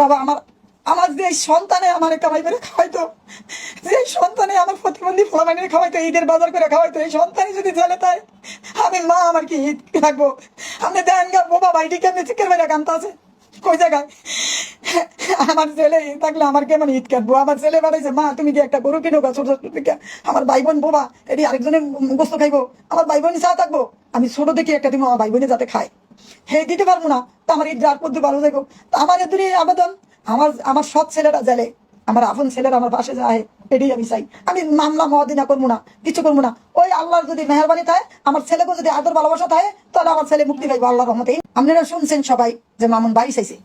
বাবা, আমার আমার যে সন্তানে আমার কামাই করে খাওয়াইতো, যে সন্তানে আমার প্রতিবন্ধী ফলামাইনে খাওয়াইতো, ঈদের বাজার করে খাওয়াইতো, এই সন্তানই যদি চলে তাই, আমি মা, আমার কি ঈদ রাখব আপনি দেন গা বোবা ভাইটি কেমনি চিকের বাইরে কান্ত আছে? কই জায়গায়? আমার ছেলে থাকলে আমার কেমন ঈদ কাটবো? আমার ছেলে বাড়াইছে মা, তুমি কি একটা গরু কিনো ছোট ছোট থেকে? আমার ভাই বোন বোবা, এটি আরেকজনের গোস্ত খাইবো, আমার ভাই বোনই চা থাকব। আমি ছোট দেখি একটা দিব আমার ভাই বোনে যাতে খায়। হে দিতে পারব না, তো আমার ঈদ রাত পর্যন্ত ভালো দেখো তো আমার এদুরি আবেদন, আমার আমার সৎ ছেলেরা জেলে আমার আপন ছেলেরা আমার পাশে যায়, এটাই আমি চাই। আমি মামলা মহাদিনা করব না, কিছু করব না। ওই আল্লাহর যদি মেহরবানি থাকে, আমার ছেলেকে যদি আদর ভালোবাসা থাকে, তাহলে আমার ছেলে মুক্তি পাইবো আল্লাহর রহমতে। আপনারা শুনছেন সবাই যে মামুন বাড়ি চাইছে।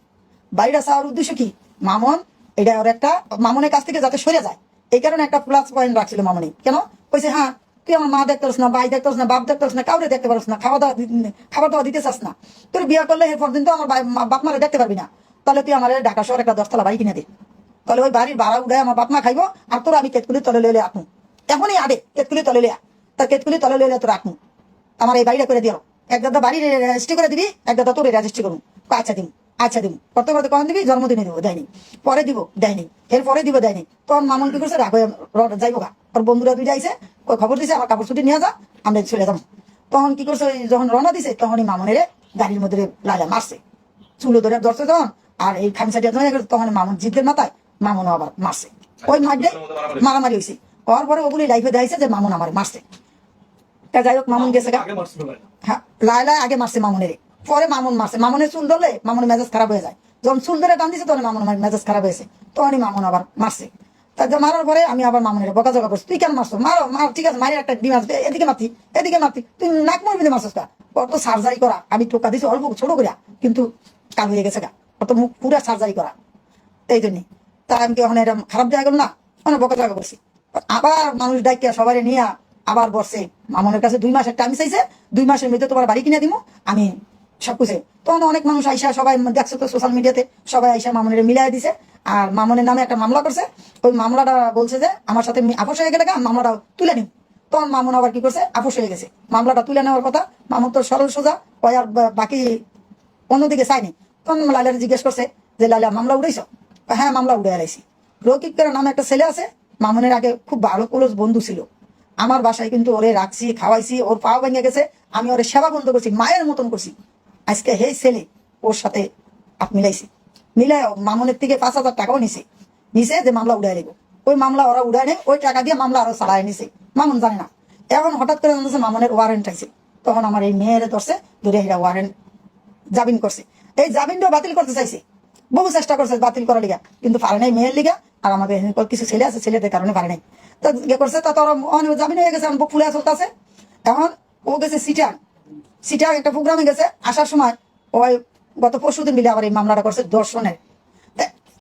বাড়িটা চাওয়ার উদ্দেশ্য কি? মামুন, এটা ওর একটা, মামুনের কাছ থেকে যাতে সরে যায়। এই কারণে একটা প্লাস পয়েন্ট রাখছিল মামুনি। কেন? কইছে হ্যাঁ তুই আমার মা দেখতে না, ভাই দেখতে না, বাপ দেখতে না, কাউরে দেখতে পারছ না খাওয়া দাওয়া খাবার দাওয়া দিতে চাস না। তোর বিয়ে করলে এরপর দিন তো আমার বাপ মারে দেখতে পারবি না। তাহলে তুই আমার ঢাকা শহরে একটা দশতলা বাড়ি কিনে দে। তাহলে ওই বাড়ির ভাড়া উড়ায় আমার বাপ মা খাইবো, আর তোর আমি কেতকুলি তলে লইলে আপু এখনই আডে কেতকুলি তলে লিয়া তার কেতকুলি তলে লইলে তোর আপু আমার এই বাড়িটা করে দিও। এক দাদা বাড়ি রেজিস্ট্রি করে দিবি, এক দাদা তোর রেজিস্ট্রি করুন আচ্ছা দিন আচ্ছা দিন কত করতে কখন দিবি? জন্মদিনে দিব, দেয়নি। পরে দিব, দেয়নি। এর পরে দিব, দেয়নি। তোর মামুন কি করছে? রাখ যাইবো গা। ওর বন্ধুরা দুইটা আইছে ওই খবর দিছে? আমার কাপড় ছুটি নিয়ে যা আমরা চলে যাব। তখন কি করছে যখন রওনা দিছে তখনই মামুনের গাড়ির মধ্যে লাইলা মারছে। চুলো ধরে ধরছে তখন আর এই খামসাটিয়া ধরে তখন মামুন জিদের মাথায় মামুন আবার মারছে। ওই মারলে মারামারি হয়েছে। হওয়ার পরে ওগুলি লাইফে দেখাইছে যে মামুন আমার মারছে। তা যাই হোক মামুন গেছে হ্যাঁ লাইলা আগে মারছে মামুনের পরে মামুন মারছে। মামুনের চুল ধরলে মামুনের মেজাজ খারাপ হয়ে যায়। যখন চুল ধরে টান দিছে তখন মামুন মেজাজ খারাপ হয়েছে। তখনই মামুন আবার মারছে। তা যা মারার পরে আমি আবার মামুনের বকা জগা করছি। তুই কেন মারছো মারো, মার, ঠিক আছে, মারি একটা ডিম আসবে এদিকে মারতি এদিকে মারতি তুই নাক মরবি মারছিস কা? কত সার্জারি করা, আমি টোকা দিছি অল্প, ছোট করিয়া কিন্তু কাল হয়ে গেছে গা কত মুখ পুরা সার্জারি করা। এই জন্যই তা আমি কি এটা খারাপ দেখা গেল না? অনেক বকা জগা করছি। আবার মানুষ ডাকিয়া সবাই নিয়ে আবার বসছে। মামনের কাছে দুই মাসের টাইম চাইছে, দুই মাসের মধ্যে তোমার বাড়ি কিনে দিব আমি সব কিছু তখন অনেক মানুষ আইসা সবাই দেখছে তো সোশ্যাল মিডিয়াতে সবাই আইসা মামনের মিলাই দিছে। আর মামনের নামে একটা মামলা করছে। ওই মামলাটা বলছে যে, আমার সাথে আপোষ হয়ে গেলে মামলাটা তুলে নিন তখন মামুন আবার কি করছে? আপোষ হয়ে গেছে। মামলাটা তুলে নেওয়ার কথা মামুন তো সরল সোজা, ওই আর বাকি অন্যদিকে চাইনি তখন লাইলার জিজ্ঞেস করছে যে লাইলা মামলা উড়াইছ? হ্যাঁ মামলা উড়ে আলাইছি রকিবের নামে একটা ছেলে আছে, মামুনের আগে খুব ভালো ক্লোজ বন্ধু ছিল। আমার বাসায় কিন্তু ওরে রাখছি, খাওয়াইছি, ওর পা ভেঙে গেছে, আমি ওরে সেবা বন্ধ করছি, মায়ের মতন করছি। আজকে হে ছেলে, ওর সাথে হাত মিলাইছি মিলাই মামুনের থেকে পাঁচ হাজার টাকাও নিছে। নিছে যে মামলা উড়াই নেব ওই মামলা ওরা উড়াই নেয়, ওই টাকা দিয়ে মামলা আরও চালায় নিছে। মামুন জানে না। এখন হঠাৎ করে জানতেছে মামুনের ওয়ারেন্ট আইছে তখন আমার এই মেয়ের ধরছে, ধরে এরা ওয়ারেন্ট জামিন করছে। এই জামিনটা বাতিল করতে চাইছে। বহু চেষ্টা করছে বাতিল করার লিগা, কিন্তু পারে নাই মেয়ের লিগা, আর আমাদের কিছু ছেলে আছে, ছেলেদের কারণে পারে নাই। তা ইয়ে করছে, তা তোর অনেক জামিন হয়ে গেছে আমার ফুলে চলতেছে। এখন ও গেছে সিটাং। সিটাং একটা প্রোগ্রামে গেছে, আসার সময় ওই গত পরশু দিন মিলে আবার এই মামলাটা করছে দর্শনের।